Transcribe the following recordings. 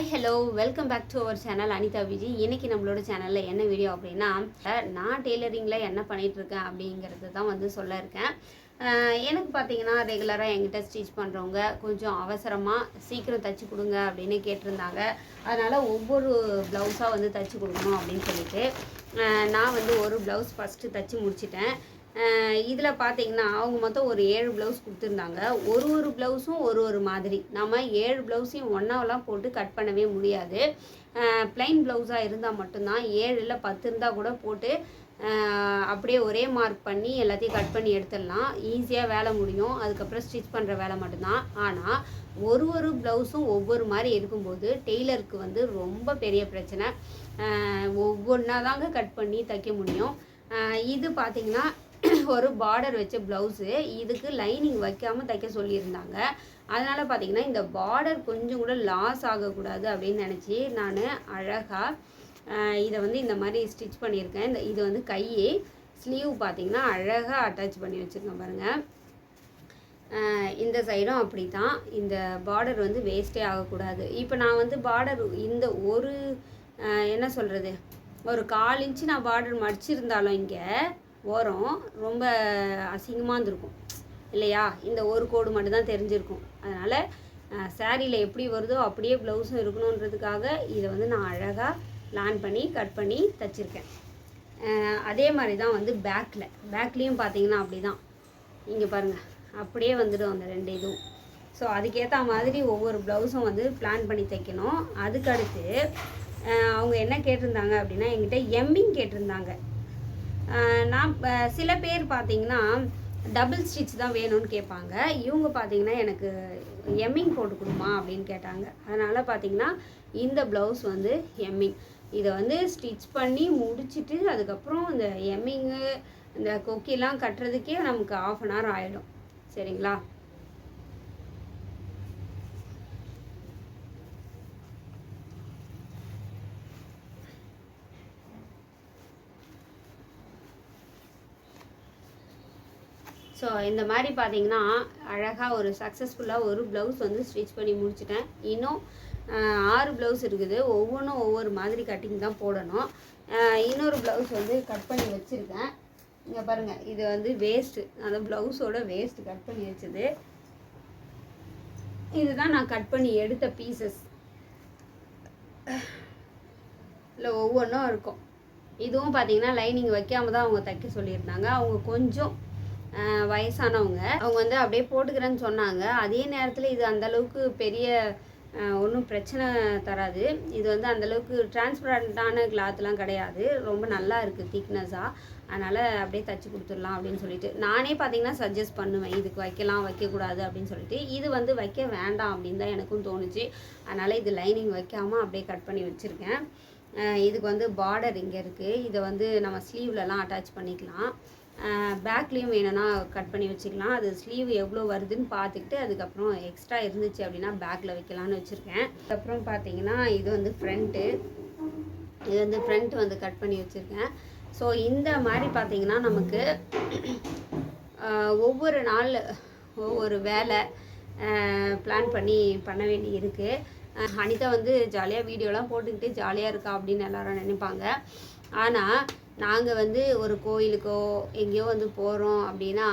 Hi hello welcome back to our channel Anitha Viji இன்னைக்கு நம்மளோட சேனலில் என்ன வீடியோ அப்படின்னா நான் டெய்லரிங்கில் என்ன பண்ணிகிட்ருக்கேன் அப்படிங்கிறது தான் வந்து சொல்ல இருக்கேன். எனக்கு பார்த்தீங்கன்னா ரெகுலராக என்கிட்ட ஸ்டிச் பண்ணுறவங்க கொஞ்சம் அவசரமாக சீக்கிரம் தச்சு கொடுங்க அப்படின்னு கேட்டிருந்தாங்க. அதனால் ஒவ்வொரு ப்ளவுஸாக வந்து தச்சு கொடுக்கணும் அப்படின்னு சொல்லிட்டு நான் வந்து ஒரு ப்ளவுஸ் ஃபஸ்ட்டு தச்சு முடிச்சிட்டேன். இதில் பார்த்தீங்கன்னா அவங்க மொத்தம் ஒரு ஏழு ப்ளவுஸ் கொடுத்துருந்தாங்க. ஒரு ஒரு ப்ளவுஸும் ஒரு ஒரு மாதிரி. நம்ம ஏழு ப்ளவுஸையும் ஒன்றாவெல்லாம் போட்டு கட் பண்ணவே முடியாது. ப்ளைன் ப்ளவுஸாக இருந்தால் மட்டும்தான் ஏழில் பத்து இருந்தால் கூட போட்டு அப்படியே ஒரே மார்க் பண்ணி எல்லாத்தையும் கட் பண்ணி எடுத்துடலாம். ஈஸியாக வேலை முடியும். அதுக்கப்புறம் ஸ்டிச் பண்ணுற வேலை மட்டும்தான். ஆனால் ஒரு ஒரு ப்ளவுஸும் ஒவ்வொரு மாதிரி இருக்கும்போது டெய்லருக்கு வந்து ரொம்ப பெரிய பிரச்சனை. ஒவ்வொன்றா தாங்க கட் பண்ணி தைக்க முடியும். இது பார்த்திங்கன்னா ஒரு பார்டர் வச்ச ப்ளவுஸு இதுக்கு லைனிங் வைக்காமல் தைக்க சொல்லியிருந்தாங்க. அதனால் பார்த்தீங்கன்னா இந்த பார்டர் கொஞ்சம் கூட லாஸ் ஆகக்கூடாது அப்படின்னு நினச்சி நான் அழகாக இதை வந்து இந்த மாதிரி ஸ்டிச் பண்ணியிருக்கேன். இந்த இது வந்து கையே ஸ்லீவ் பார்த்தீங்கன்னா அழகாக அட்டாச் பண்ணி வச்சுருக்கேன் பாருங்கள் இந்த சைடும் அப்படி தான் இந்த பார்டர் வந்து வேஸ்ட்டே ஆகக்கூடாது. இப்போ நான் வந்து பார்டர் இந்த ஒரு என்ன சொல்கிறது ஒரு கால் இன்ச்சு நான் பார்டர் மடிச்சிருந்தாலும் இங்கே ஓரம் ரொம்ப அசிங்கமாக இருந்திருக்கும். இல்லையா? இந்த ஒரு கோடு மட்டும் தான் தெரிஞ்சிருக்கும். அதனால் சேரீயில் எப்படி வருதோ அப்படியே ப்ளவுஸும் இருக்கணுன்றதுக்காக இதை வந்து நான் அழகாக ப்ளான் பண்ணி கட் பண்ணி தைச்சிருக்கேன். அதே மாதிரி தான் வந்து பேக்கில் பேக்லேயும் பார்த்தீங்கன்னா அப்படி தான் இங்கே பாருங்கள் அப்படியே வந்துடும் அந்த ரெண்டு இதுவும். ஸோ அதுக்கேற்ற மாதிரி ஒவ்வொரு ப்ளவுஸும் வந்து பிளான் பண்ணி தைக்கணும். அதுக்கடுத்து அவங்க என்ன கேட்டிருந்தாங்க அப்படின்னா எங்கிட்ட எம்மிங் கேட்டிருந்தாங்க. நான் சில பேர் பார்த்தீங்கன்னா டபுள் ஸ்டிச் தான் வேணும்னு கேட்பாங்க. இவங்க பார்த்தீங்கன்னா எனக்கு எம்மிங் போட்டு கொடுமா அப்படின்னு கேட்டாங்க. அதனால் பார்த்தீங்கன்னா இந்த ப்ளவுஸ் வந்து எம்மிங் இதை வந்து ஸ்டிச் பண்ணி முடிச்சிட்டு அதுக்கப்புறம் இந்த எம்மிங்கு இந்த கொக்கிலாம் கட்டுறதுக்கே நமக்கு ஆஃப் அன் ஹவர் ஆகிடும் சரிங்களா? ஸோ இந்த மாதிரி பார்த்தீங்கன்னா அழகாக ஒரு சக்ஸஸ்ஃபுல்லாக ஒரு ப்ளவுஸ் வந்து ஸ்டிச் பண்ணி முடிச்சிட்டேன். இன்னும் ஆறு ப்ளவுஸ் இருக்குது. ஒவ்வொன்றும் ஒவ்வொரு மாதிரி கட்டிங் தான் போடணும். இன்னொரு ப்ளவுஸ் வந்து கட் பண்ணி வச்சுருக்கேன். இங்கே பாருங்கள் இது வந்து வேஸ்ட்டு அந்த ப்ளவுஸோட வேஸ்ட்டு கட் பண்ணி வச்சது. இதுதான் நான் கட் பண்ணி எடுத்த பீசஸ் இல்லை ஒவ்வொன்றும் இருக்கும். இதுவும் பார்த்தீங்கன்னா லைனிங் வைக்காம தான் அவங்க தைக்க சொல்லியிருந்தாங்க. அவங்க கொஞ்சம் வயசானவங்க. அவங்க வந்து அப்படியே போட்டுக்கிறேன்னு சொன்னாங்க. அதே நேரத்தில் இது அந்தளவுக்கு பெரிய ஒன்றும் பிரச்சனை தராது. இது வந்து அந்தளவுக்கு டிரான்ஸ்பரண்ட்டான கிளாத்லாம் கிடையாது. ரொம்ப நல்லா இருக்குது திக்னஸாக அதனால் அப்படியே தச்சு கொடுத்துடலாம் அப்படின்னு சொல்லிட்டு. நானே பார்த்தீங்கன்னா சஜஸ்ட் பண்ணுவேன். இதுக்கு வைக்கலாம் வைக்கக்கூடாது அப்படின்னு சொல்லிட்டு. இது வந்து வைக்க வேண்டாம் அப்படின்னு தான் எனக்கும் தோணுச்சு. அதனால் இது லைனிங் வைக்காமல் அப்படியே கட் பண்ணி வச்சுருக்கேன். இதுக்கு வந்து பார்டர் இங்கே இருக்குது இதை வந்து நம்ம ஸ்லீவ்லலாம் அட்டாச் பண்ணிக்கலாம். பேக்லேயும் வேணும்னா கட் பண்ணி வச்சுக்கலாம். அது ஸ்லீவ் எவ்வளோ வருதுன்னு பார்த்துக்கிட்டு அதுக்கப்புறம் எக்ஸ்ட்ரா இருந்துச்சு அப்படின்னா பேக்கில் வைக்கலான்னு வச்சுருக்கேன். அதுக்கப்புறம் பார்த்தீங்கன்னா இது வந்து ஃப்ரண்ட்டு இது வந்து ஃப்ரண்ட் வந்து கட் பண்ணி வச்சுருக்கேன். ஸோ இந்த மாதிரி பார்த்தீங்கன்னா நமக்கு ஒவ்வொரு நாள் ஒவ்வொரு வேலை பிளான் பண்ணி பண்ண வேண்டி இருக்குது அனிதா வந்து ஜாலியாக வீடியோலாம் போட்டுக்கிட்டு ஜாலியாக இருக்கா அப்படின்னு எல்லாரும் நினைப்பாங்க. ஆனால் நாங்கள் வந்து ஒரு கோயிலுக்கோ எங்கேயோ வந்து போகிறோம் அப்படின்னா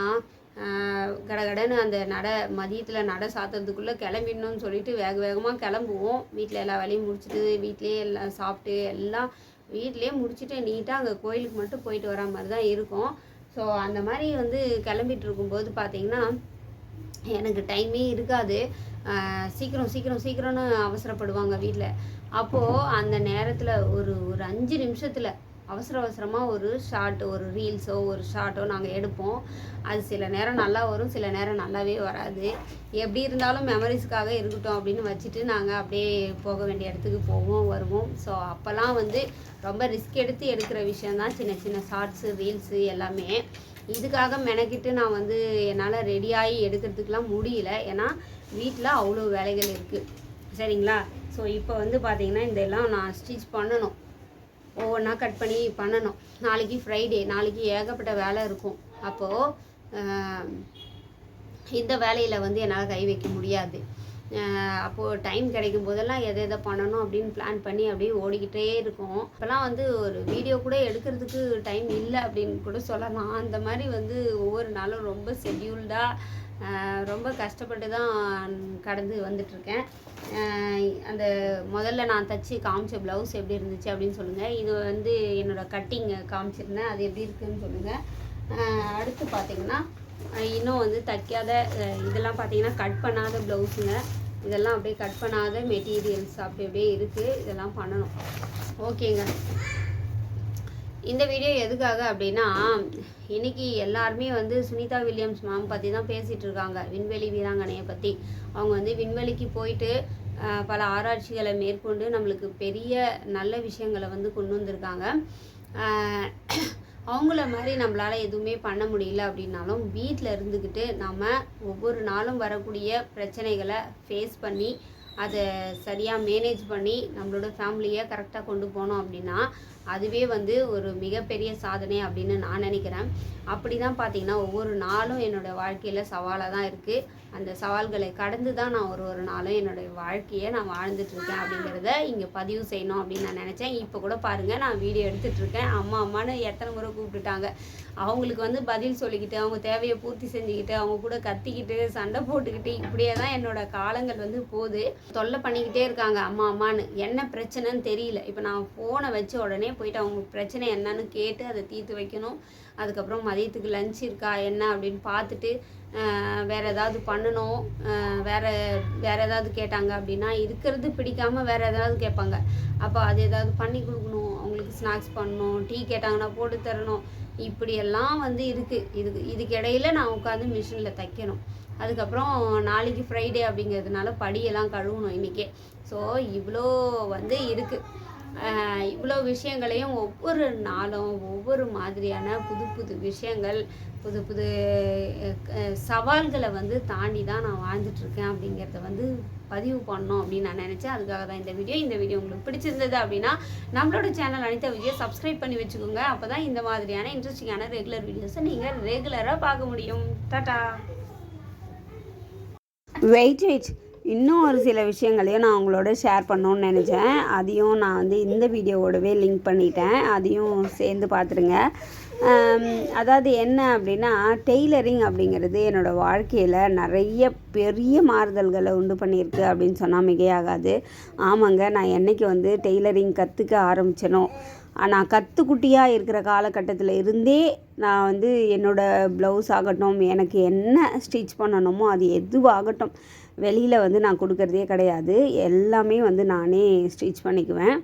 கடகடன்னு அந்த நட மதியத்தில் நட சாத்துறதுக்குள்ளே கிளம்பிடணும்னு சொல்லிட்டு வேக வேகமாக கிளம்புவோம். வீட்டில் எல்லா வேலையும் முடிச்சுட்டு வீட்டிலேயே எல்லாம் சாப்பிட்டு எல்லாம் வீட்டிலேயே முடிச்சுட்டு நீட்டாக அங்கே கோயிலுக்கு மட்டும் போயிட்டு வர மாதிரி தான் இருக்கும். ஸோ அந்த மாதிரி வந்து கிளம்பிட்டு இருக்கும்போது பார்த்தீங்கன்னா எனக்கு டைமே இருக்காது. சீக்கிரம் சீக்கிரம் சீக்கிரம்னு அவசரப்படுவாங்க வீட்டில் அப்போது அந்த நேரத்தில் ஒரு ஒரு அஞ்சு நிமிஷத்தில் அவசர அவசரமாக ஒரு ஷார்ட் ஒரு ரீல்ஸோ ஒரு ஷார்ட்டோ நாங்கள் எடுப்போம். அது சில நேரம் நல்லா வரும் சில நேரம் நல்லாவே வராது. எப்படி இருந்தாலும் மெமரிஸ்க்காக இருக்கட்டும் அப்படின்னு வச்சுட்டு நாங்கள் அப்படியே போக வேண்டிய இடத்துக்கு போவோம் வருவோம். ஸோ அப்போல்லாம் வந்து ரொம்ப ரிஸ்க் எடுத்து எடுக்கிற விஷயந்தான் சின்ன சின்ன ஷார்ட்ஸு ரீல்ஸு எல்லாமே. இதுக்காக மெனக்கிட்டு நான் வந்து என்னால் ரெடியாகி எடுக்கிறதுக்கெலாம் முடியல. ஏன்னா வீட்டில் அவ்வளோ வேலைகள் இருக்குது சரிங்களா? ஸோ இப்போ வந்து பார்த்தீங்கன்னா இதெல்லாம் நான் ஸ்டிச் பண்ணணும். ஒவ்வொன்றா கட் பண்ணி பண்ணணும். நாளைக்கு ஃப்ரைடே நாளைக்கு ஏகப்பட்ட வேலை இருக்கும். அப்போது இந்த வேலையில் வந்து என்னால் கை வைக்க முடியாது. அப்போது டைம் கிடைக்கும் போதெல்லாம் எதை எதை பண்ணணும் அப்படின்னு பிளான் பண்ணி அப்படியே ஓடிக்கிட்டே இருக்கும். இப்போலாம் வந்து ஒரு வீடியோ கூட எடுக்கிறதுக்கு டைம் இல்லை அப்படின்னு கூட சொல்லலாம். அந்த மாதிரி வந்து ஒவ்வொரு நாளும் ரொம்ப ஷெட்யூல்டாக ரொம்ப கஷ்டப்பட்டு தான் கடந்து வந்துட்ருக்கேன் அந்த முதல்ல நான் தைச்சி காமிச்ச ப்ளவுஸ் எப்படி இருந்துச்சு அப்படின்னு சொல்லுங்கள் இது வந்து என்னோடய கட்டிங் காமிச்சிருந்தேன். அது எப்படி இருக்குதுன்னு சொல்லுங்கள் அடுத்து பார்த்திங்கன்னா இன்னும் வந்து தைக்காத இதெல்லாம் பார்த்தீங்கன்னா கட் பண்ணாத ப்ளவுஸுங்க இதெல்லாம் அப்படியே கட் பண்ணாத மெட்டீரியல்ஸ் அப்படி அப்படியே இருக்குது இதெல்லாம் பண்ணணும். ஓகேங்க இந்த வீடியோ எதுக்காக அப்படின்னா இன்றைக்கி எல்லாருமே வந்து சுனிதா வில்லியம்ஸ் மேம் பற்றி தான் பேசிகிட்டு இருக்காங்க. விண்வெளி வீராங்கனையை பற்றி அவங்க வந்து விண்வெளிக்கு போயிட்டு பல ஆராய்ச்சிகளை மேற்கொண்டு நம்மளுக்கு பெரிய நல்ல விஷயங்களை வந்து கொண்டு வந்திருக்காங்க. அவங்கள மாதிரி நம்மளால் எதுவுமே பண்ண முடியல அப்படின்னாலும் வீட்டில் இருந்துக்கிட்டு நம்ம ஒவ்வொரு நாளும் வரக்கூடிய பிரச்சனைகளை ஃபேஸ் பண்ணி அதை சரியாக மேனேஜ் பண்ணி நம்மளோட ஃபேமிலியை கரெக்டாக கொண்டு போனோம் அப்படின்னா அதுவே வந்து ஒரு மிகப்பெரிய சாதனை அப்படின்னு நான் நினைக்கிறேன். அப்படி தான் பார்த்தீங்கன்னா ஒவ்வொரு நாளும் என்னோடய வாழ்க்கையில் சவாலாக தான் இருக்குது அந்த சவால்களை கடந்து தான் நான் ஒரு ஒரு நாளும் என்னுடைய வாழ்க்கையை நான் வாழ்ந்துட்டுருக்கேன் அப்படிங்கிறத இங்கே பதிவு செய்யணும் அப்படின்னு நான் நினச்சேன். இப்போ கூட பாருங்கள் நான் வீடியோ எடுத்துகிட்ருக்கேன் அம்மா அம்மானு எத்தனை முறை கூப்பிட்டுட்டாங்க. அவங்களுக்கு வந்து பதில் சொல்லிக்கிட்டு அவங்க தேவையை பூர்த்தி செஞ்சுக்கிட்டு அவங்க கூட கத்திக்கிட்டு சண்டை போட்டுக்கிட்டு இப்படியே தான் என்னோடய காலங்கள் வந்து போகுது. தொல்லை பண்ணிக்கிட்டே இருக்காங்க அம்மா அம்மான்னு. என்ன பிரச்சனைன்னு தெரியல. இப்போ நான் ஃபோனை வச்ச உடனே போயிட்டு அவங்க பிரச்சனை என்னன்னு கேட்டு அதை தீர்த்து வைக்கணும். அதுக்கப்புறம் மதியத்துக்கு லஞ்ச் இருக்கா என்ன அப்படின்னு பார்த்துட்டு வேறு ஏதாவது பண்ணணும். வேறு வேறு ஏதாவது கேட்டாங்க அப்படின்னா இருக்கிறது பிடிக்காமல் வேறு ஏதாவது கேட்பாங்க. அப்போ அது ஏதாவது பண்ணி கொடுக்கணும். அவங்களுக்கு ஸ்நாக்ஸ் பண்ணணும் டீ கேட்டாங்கன்னா போட்டு தரணும். இப்படியெல்லாம் வந்து இருக்குது இதுக்கு இதுக்கு இடையில நான் உட்காந்து மிஷினில் தைக்கணும். அதுக்கப்புறம் நாளைக்கு ஃப்ரைடே அப்படிங்கிறதுனால படியெல்லாம் கழுவணும் இன்றைக்கே ஸோ இவ்வளோ வந்து இருக்குது இவ்வளோ விஷயங்களையும் ஒவ்வொரு நாளும் ஒவ்வொரு மாதிரியான புது புது விஷயங்கள் புது புது சவால்களை வந்து தாண்டி தான் நான் வாழ்ந்துட்டுருக்கேன் அப்படிங்கிறத வந்து பதிவு பண்ணோம் அப்படின்னு நான் நினச்சேன். அதுக்காக தான் இந்த வீடியோ. இந்த வீடியோ உங்களுக்கு பிடிச்சிருந்தது அப்படின்னா நம்மளோட சேனல் அனிதா வீடியோ சப்ஸ்கிரைப் பண்ணி வச்சுக்கோங்க. அப்போ தான் இந்த மாதிரியான இன்ட்ரெஸ்டிங்கான ரெகுலர் வீடியோஸை நீங்கள் ரெகுலராக பார்க்க முடியும். டாட்டா! வெயிட் வெயிட் இன்னும் ஒரு சில விஷயங்களையும் நான் உங்களோட ஷேர் பண்ணணுன்னு நினச்சேன். அதையும் நான் வந்து இந்த வீடியோவோடவே லிங்க் பண்ணிட்டேன். அதையும் சேர்ந்து பார்த்துருங்க அதாவது என்ன அப்படின்னா டெய்லரிங் அப்படிங்கிறது என்னோடய வாழ்க்கையில் நிறைய பெரிய மாறுதல்களை உண்டு பண்ணியிருக்கு அப்படின்னு சொன்னால் மிகையாகாது. ஆமாங்க நான் என்றைக்கு வந்து டெய்லரிங் கற்றுக்க ஆரம்பித்தனோ ஆனால் கத்துக்குட்டியாக இருக்கிற காலகட்டத்தில் இருந்தே நான் வந்து என்னோடய ப்ளவுஸ் ஆகட்டும் எனக்கு என்ன ஸ்டிச் பண்ணணுமோ அது எதுவாகட்டும் வெளியில் வந்து நான் கொடுக்குறதே கிடையாது. எல்லாமே வந்து நானே ஸ்டிச் பண்ணிக்குவேன்.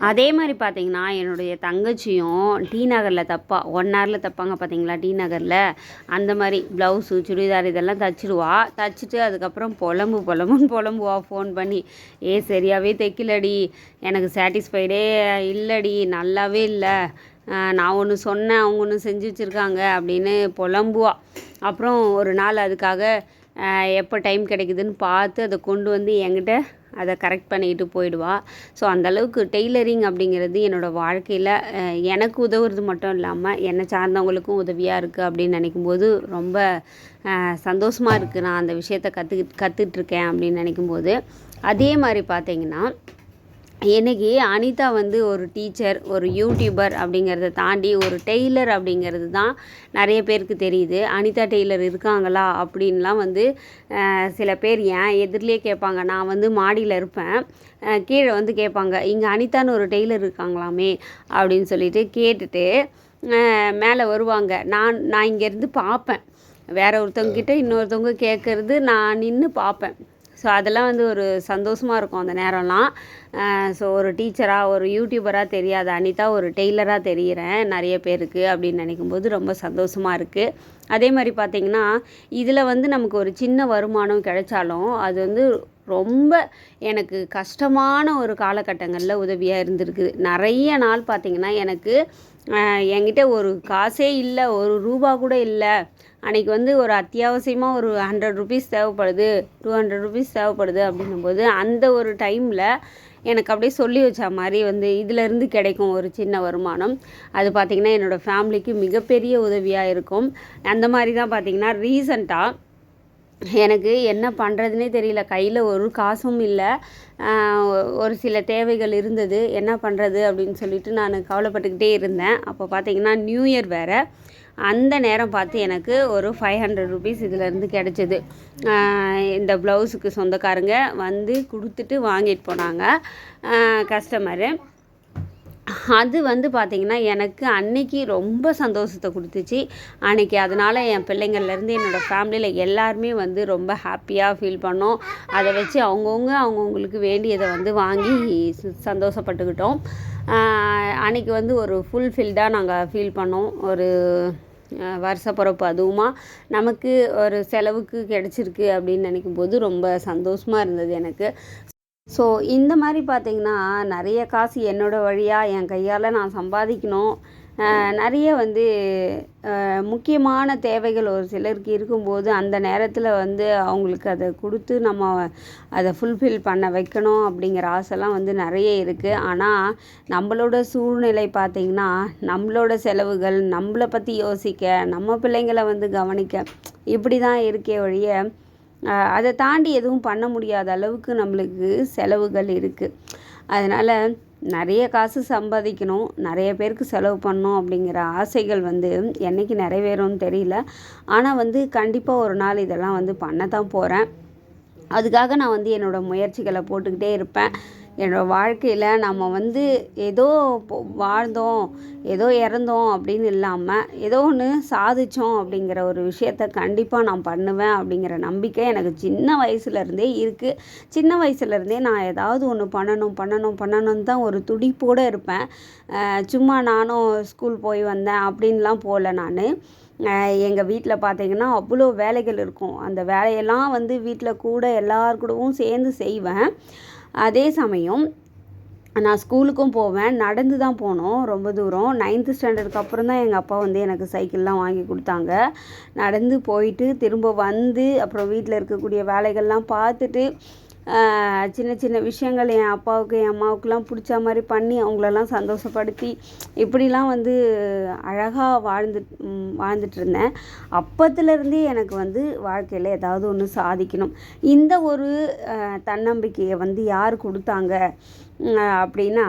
அதே மாதிரி பார்த்தீங்கன்னா என்னுடைய தங்கச்சியும் டி நகரில் தப்பா. ஒன் ஹவரில் தப்பாங்க பார்த்தீங்களா டி நகரில்? அந்த மாதிரி ப்ளவுஸு சுடிதார் இதெல்லாம் தச்சிடுவா தச்சுட்டு அதுக்கப்புறம் புலம்பு புலம்புன்னு புலம்புவா. ஃபோன் பண்ணி ஏ சரியாகவே தைக்கலடி. எனக்கு சாட்டிஸ்ஃபைடே இல்லைடி. நல்லாவே இல்லை. நான் ஒன்று சொன்னேன் அவங்க ஒன்று செஞ்சு வச்சுருக்காங்க அப்படின்னு புலம்புவா. அப்புறம் ஒரு நாள் அதுக்காக எப்போ டைம் கிடைக்குதுன்னு பார்த்து அதை கொண்டு வந்து என்கிட்ட அதை கரெக்ட் பண்ணிக்கிட்டு போயிடுவா. ஸோ அந்தளவுக்கு டெய்லரிங் அப்படிங்கிறது என்னோடய வாழ்க்கையில் எனக்கு உதவுறது மட்டும் இல்லாமல் என்னை சார்ந்தவங்களுக்கும் உதவியாக இருக்குது அப்படின்னு நினைக்கும்போது ரொம்ப சந்தோஷமாக இருக்குது நான் அந்த விஷயத்த கற்றுக்கிட்டு கற்றுட்ருக்கேன் அப்படின்னு நினைக்கும்போது. அதே மாதிரி பார்த்தீங்கன்னா இன்றைக்கி அனிதா வந்து ஒரு டீச்சர் ஒரு யூடியூபர் அப்படிங்கிறத தாண்டி ஒரு டெய்லர் அப்படிங்கிறது தான் நிறைய பேருக்கு தெரியுது. அனிதா டெய்லர் இருக்காங்களா அப்படின்லாம் வந்து சில பேர் ஏன் எதிரிலே கேட்பாங்க. நான் வந்து மாடியில் இருப்பேன். கீழே வந்து கேட்பாங்க. இங்கே அனிதான்னு ஒரு டெய்லர் இருக்காங்களாமே? அப்படின்னு சொல்லிட்டு கேட்டுட்டு மேலே வருவாங்க. நான் நான் இங்கேருந்து பார்ப்பேன். வேற ஒருத்தவங்க இன்னொருத்தவங்க கேட்குறது நான் நின்று பார்ப்பேன். ஸோ அதெல்லாம் வந்து ஒரு சந்தோஷமாக இருக்கும் அந்த நேரம்லாம். ஸோ ஒரு டீச்சராக ஒரு யூடியூபராக தெரியாத அனிதா ஒரு டெய்லராக தெரிகிறேன் நிறைய பேருக்கு அப்படின்னு நினைக்கும்போது ரொம்ப சந்தோஷமாக இருக்குது அதே மாதிரி பார்த்திங்கன்னா இதில் வந்து நமக்கு ஒரு சின்ன வருமானம் கிடைச்சாலும் அது வந்து ரொம்ப எனக்கு கஷ்டமான ஒரு காலகட்டங்களில் உதவியாக இருந்திருக்குது நிறைய நாள் பார்த்திங்கன்னா எனக்கு என்கிட்ட ஒரு காசே இல்லை ஒரு ரூபா கூட இல்லை. அன்றைக்கி வந்து ஒரு அத்தியாவசியமாக ஒரு ஹண்ட்ரட் ருபீஸ் தேவைப்படுது டூ ஹண்ட்ரட் ருபீஸ் தேவைப்படுது அப்படின்னும்போது அந்த ஒரு டைமில் எனக்கு அப்படியே சொல்லி வச்ச மாதிரி வந்து இதிலேருந்து கிடைக்கும் ஒரு சின்ன வருமானம். அது பார்த்திங்கன்னா என்னோடய ஃபேமிலிக்கு மிகப்பெரிய உதவியாக இருக்கும். அந்த மாதிரி தான் பார்த்திங்கன்னா ரீசண்டாக எனக்கு என்ன பண்ணுறதுனே தெரியல. கையில் ஒரு காசும் இல்லை. ஒரு சில தேவைகள் இருந்தது. என்ன பண்ணுறது அப்படின்னு சொல்லிட்டு நான் கவலைப்பட்டுக்கிட்டே இருந்தேன். அப்போ பார்த்தீங்கன்னா நியூ இயர் வேறு. அந்த நேரம் பார்த்து எனக்கு ஒரு ஃபைவ் ஹண்ட்ரட் ருபீஸ் இதிலேருந்து கிடச்சிது. இந்த ப்ளவுஸுக்கு சொந்தக்காரங்க வந்து கொடுத்துட்டு வாங்கிட்டு போனாங்க. கஸ்டமரு அது வந்து பார்த்திங்கன்னா எனக்கு அன்னைக்கு ரொம்ப சந்தோஷத்தை கொடுத்துச்சு. அன்னைக்கு அதனால் என் பிள்ளைங்கள்லேருந்து என்னோடய ஃபேமிலியில் எல்லாருமே வந்து ரொம்ப ஹாப்பியாக ஃபீல் பண்ணோம். அதை வச்சு அவங்கவுங்க அவங்கவுங்களுக்கு வேண்டியதை வந்து வாங்கி சந்தோஷப்பட்டுக்கிட்டோம். அன்னைக்கு வந்து ஒரு ஃபுல்ஃபில்டாக நாங்கள் ஃபீல் பண்ணோம். ஒரு வருஷ பிறப்பு அதுவுமா. நமக்கு ஒரு செலவுக்கு கிடச்சிருக்கு அப்படின்னு நினைக்கும் போது ரொம்ப சந்தோஷமாக இருந்தது எனக்கு. ஸோ இந்த மாதிரி பார்த்திங்கன்னா நிறைய காசு என்னோடய வழியாக என் கையால் நான் சம்பாதிக்கணும். நிறைய வந்து முக்கியமான தேவைகள் ஒரு சிலருக்கு இருக்கும்போது அந்த நேரத்தில் வந்து அவங்களுக்கு அதை கொடுத்து நம்ம அதை ஃபுல்ஃபில் பண்ண வைக்கணும் அப்படிங்கிற ஆசைலாம் வந்து நிறைய இருக்குது ஆனால் நம்மளோட சூழ்நிலை பார்த்திங்கன்னா நம்மளோட செலவுகள் நம்மளை பற்றி யோசிக்க நம்ம பிள்ளைங்களை வந்து கவனிக்க இப்படி தான் இருக்கே ஒழிய அதை தாண்டி எதுவும் பண்ண முடியாத அளவுக்கு நம்மளுக்கு செலவுகள் இருக்குது அதனால் நிறைய காசு சம்பாதிக்கணும் நிறைய பேருக்கு செலவு பண்ணணும் அப்படிங்கிற ஆசைகள் வந்து என்றைக்கு நிறைவேறும்னு தெரியல. ஆனால் வந்து கண்டிப்பாக ஒரு நாள் இதெல்லாம் வந்து பண்ண தான் போகிறேன் அதுக்காக நான் வந்து என்னோடய முயற்சிகளை போட்டுக்கிட்டே இருப்பேன். என்னோடய வாழ்க்கையில் நம்ம வந்து ஏதோ வாழ்ந்தோம் ஏதோ இறந்தோம் அப்படின்னு இல்லாமல் ஏதோ ஒன்று சாதித்தோம் அப்படிங்கிற ஒரு விஷயத்த கண்டிப்பாக நான் பண்ணுவேன் அப்படிங்கிற நம்பிக்கை எனக்கு சின்ன வயசுலேருந்தே இருக்குது சின்ன வயசுலேருந்தே நான் ஏதாவது ஒன்று பண்ணணும் பண்ணணும் பண்ணணும்னு தான் ஒரு துடிப்போடு இருப்பேன். சும்மா நானும் ஸ்கூல் போய் வந்தேன் அப்படின்லாம் போகல நான். எங்கள் வீட்டில் பார்த்தீங்கன்னா அவ்வளோ வேலைகள் இருக்கும். அந்த வேலையெல்லாம் வந்து வீட்டில் கூட எல்லார் கூடவும் சேர்ந்து செய்வேன். அதே சமயம் நான் ஸ்கூலுக்கும் போவேன் நடந்து தான் போனோம் ரொம்ப தூரம். நைன்த்து ஸ்டாண்டர்டுக்கு அப்புறம் தான் எங்கள் அப்பா வந்து எனக்கு சைக்கிள்லாம் வாங்கி கொடுத்தாங்க. நடந்து போயிட்டு திரும்ப வந்து அப்புறம் வீட்டில் இருக்கக்கூடிய வேலைகள்லாம் பார்த்துட்டு சின்ன சின்ன விஷயங்கள் என் அப்பாவுக்கு என் அம்மாவுக்குலாம் பிடிச்ச மாதிரி பண்ணி அவங்களெல்லாம் சந்தோஷப்படுத்தி இப்படிலாம் வந்து அழகாக வாழ்ந்து வாழ்ந்துட்டுருந்தேன். அப்பத்துலேருந்தே எனக்கு வந்து வாழ்க்கையில் ஏதாவது ஒன்று சாதிக்கணும். இந்த ஒரு தன்னம்பிக்கையை வந்து யார் கொடுத்தாங்க அப்படின்னா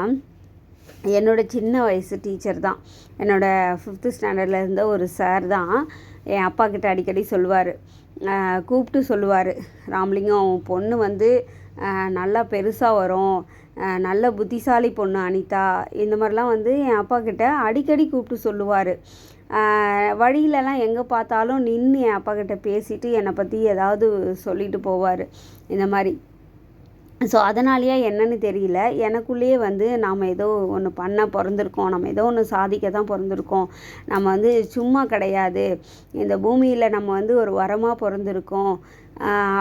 என்னோடய சின்ன வயசு டீச்சர் தான். என்னோடய ஃபிஃப்த்து ஸ்டாண்டர்டில் இருந்த ஒரு சார் தான் என் அப்பா கிட்ட அடிக்கடி சொல்லுவார். கூப்பிட்டு சொல்லுவார். ராமலிங்கம் பொண்ணு வந்து நல்லா பெருசாக வரும். நல்ல புத்திசாலி பொண்ணு அனிதா. இந்த மாதிரிலாம் வந்து என் அப்பா கிட்ட அடிக்கடி கூப்பிட்டு சொல்லுவார். வழியிலலாம் எங்கே பார்த்தாலும் நின்று என் அப்பா கிட்ட பேசிட்டு என்னை பற்றி ஏதாவது சொல்லிட்டு போவார். இந்த மாதிரி. ஸோ அதனாலேயே என்னன்னு தெரியல. எனக்குள்ளேயே வந்து நாம் ஏதோ ஒன்று பண்ண பிறந்திருக்கோம். நம்ம ஏதோ ஒன்று சாதிக்க தான் பிறந்திருக்கோம். நம்ம வந்து சும்மா கிடையாது. இந்த பூமியில் நம்ம வந்து ஒரு வரமாக பிறந்திருக்கோம்.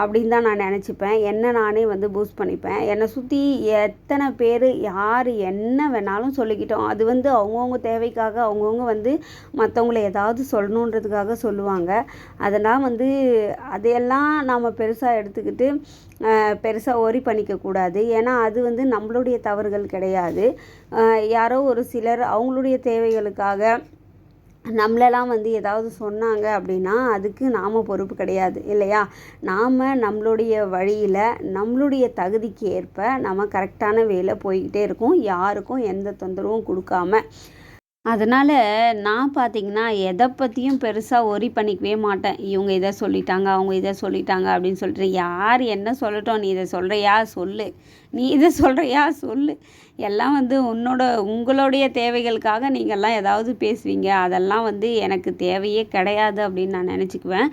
அப்படின்னு தான் நான் நினச்சிப்பேன். என்னை நானே வந்து பூஸ்ட் பண்ணிப்பேன். என்னை சுற்றி எத்தனை பேர் யார் என்ன வேணாலும் சொல்லிக்கிட்டோம். அது வந்து அவங்கவுங்க தேவைக்காக அவங்கவுங்க வந்து மற்றவங்கள ஏதாவது சொல்லணுன்றதுக்காக சொல்லுவாங்க. அதெல்லாம் வந்து அதையெல்லாம் நாம் பெருசாக எடுத்துக்கிட்டு பெருசாக ஒரி பண்ணிக்கக்கூடாது ஏன்னா அது வந்து நம்மளுடைய தவறுகள் கிடையாது. யாரோ ஒரு சிலர் அவங்களுடைய தேவைகளுக்காக நம்மளெல்லாம் வந்து ஏதாவது சொன்னாங்க அப்படின்னா அதுக்கு நாம் பொறுப்பு கிடையாது இல்லையா? நாம் நம்மளுடைய வழியில் நம்மளுடைய தகுதிக்கு ஏற்ப நம்ம கரெக்டான வேலை போய்கிட்டே இருக்கோம். யாருக்கும் எந்த தொந்தரவும் கொடுக்காம. அதனால் நான் பார்த்திங்கன்னா எதை பற்றியும் பெருசாக ஒரி பண்ணிக்கவே மாட்டேன். இவங்க இதை சொல்லிட்டாங்க அவங்க இதை சொல்லிட்டாங்க அப்படின்னு சொல்லிட்டு யார் என்ன சொல்லட்டும் நீ இதை சொல்கிறியா சொல்லு. நீ இதை சொல்கிறியா சொல்லு. எல்லாம் வந்து உன்னோட உங்களுடைய தேவைகளுக்காக நீங்கள்லாம் ஏதாவது பேசுவீங்க. அதெல்லாம் வந்து எனக்கு தேவையே கிடையாது அப்படின்னு நான் நினச்சிக்குவேன்.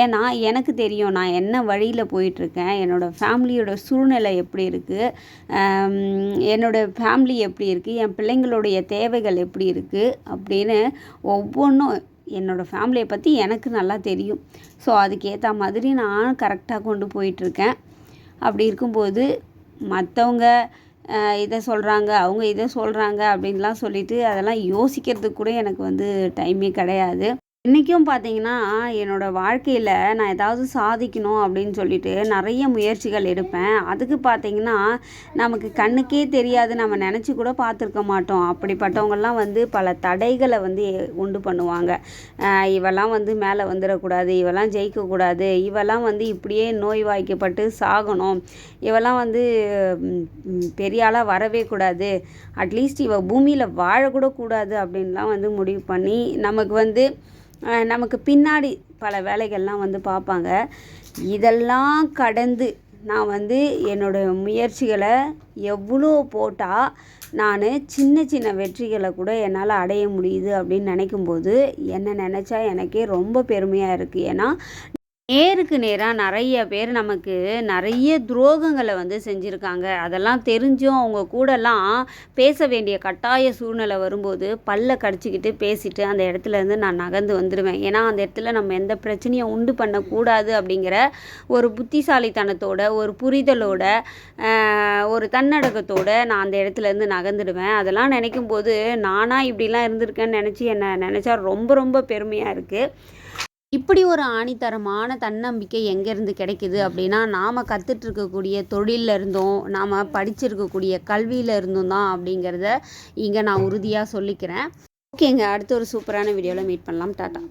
ஏன்னா எனக்கு தெரியும் நான் என்ன வழியில் போயிட்டுருக்கேன். என்னோடய ஃபேமிலியோட சூழ்நிலை எப்படி இருக்குது என்னோடய ஃபேமிலி எப்படி இருக்குது என் பிள்ளைங்களுடைய தேவைகள் எப்படி இருக்குது அப்படின்னு ஒவ்வொன்றும் என்னோடய ஃபேமிலியை பற்றி எனக்கு நல்லா தெரியும். ஸோ அதுக்கேற்ற மாதிரி நான் கரெக்டாக கொண்டு போயிட்டுருக்கேன். அப்படி இருக்கும்போது மற்றவங்க இதை சொல்கிறாங்க அவங்க இதை சொல்கிறாங்க அப்படின்லாம் சொல்லிவிட்டு அதெல்லாம் யோசிக்கிறதுக்கு கூட எனக்கு வந்து டைமே கிடையாது. இன்றைக்கும் பார்த்தீங்கன்னா என்னோடய வாழ்க்கையில் நான் ஏதாவது சாதிக்கணும் அப்படின்னு சொல்லிட்டு நிறைய முயற்சிகள் எடுப்பேன். அதுக்கு பார்த்தீங்கன்னா நமக்கு கண்ணுக்கே தெரியாது. நம்ம நினச்சி கூட பார்த்துருக்க மாட்டோம். அப்படிப்பட்டவங்கள்லாம் வந்து பல தடைகளை வந்து உண்டு பண்ணுவாங்க. இவெல்லாம் வந்து மேலே வந்துடக்கூடாது. இவெல்லாம் ஜெயிக்கக்கூடாது. இவெல்லாம் வந்து இப்படியே நோய்வாய்க்கப்பட்டு சாகணும். இவெல்லாம் வந்து ம், பெரிய ஆளாக வரவே கூடாது. அட்லீஸ்ட் இவ பூமியில் வாழக்கூட கூடாது அப்படின்லாம் வந்து முடிவு பண்ணி நமக்கு வந்து நமக்கு பின்னாடி பல வேலைகள்லாம் வந்து பார்ப்பாங்க. இதெல்லாம் கடந்து நான் வந்து என்னோடய முயற்சிகளை எவ்வளோ போட்டால் நான் சின்ன சின்ன வெற்றிகளை கூட என்னால் அடைய முடியுது அப்படின்னு நினைக்கும்போது என்னை நினச்சா எனக்கே ரொம்ப பெருமையாக இருக்குது ஏன்னா நேருக்கு நேராக நிறைய பேர் நமக்கு நிறைய துரோகங்களை வந்து செஞ்சுருக்காங்க. அதெல்லாம் தெரிஞ்சும் அவங்க கூடலாம் பேச வேண்டிய கட்டாய சூழ்நிலை வரும்போது பல்ல கடிச்சிக்கிட்டு பேசிட்டு அந்த இடத்துல இருந்து நான் நகர்ந்து வந்துடுவேன் ஏன்னா அந்த இடத்துல நம்ம எந்த பிரச்சனையும் உண்டு பண்ணக்கூடாது அப்படிங்கிற ஒரு புத்திசாலித்தனத்தோட ஒரு புரிதலோட ஒரு தன்னடக்கத்தோட நான் அந்த இடத்துல இருந்து நகர்ந்துடுவேன். அதெல்லாம் நினைக்கும் போது நானாக இப்படிலாம் இருந்திருக்கேன்னு நினச்சி என்னை நினச்சா ரொம்ப ரொம்ப பெருமையாக இருக்குது இப்படி ஒரு ஆணித்தரமான தன்னம்பிக்கை எங்கேருந்து கிடைக்குது அப்படின்னா நாம் கற்றுட்ருக்கக்கூடிய தொழிலில் இருந்தும் நாம் படிச்சிருக்கக்கூடிய கல்வியில் இருந்தும் தான் அப்படிங்கிறத இங்கே நான் உறுதியாக சொல்லிக்கிறேன். ஓகேங்க அடுத்த ஒரு சூப்பரான வீடியோவில் மீட் பண்ணலாம். டாட்டா.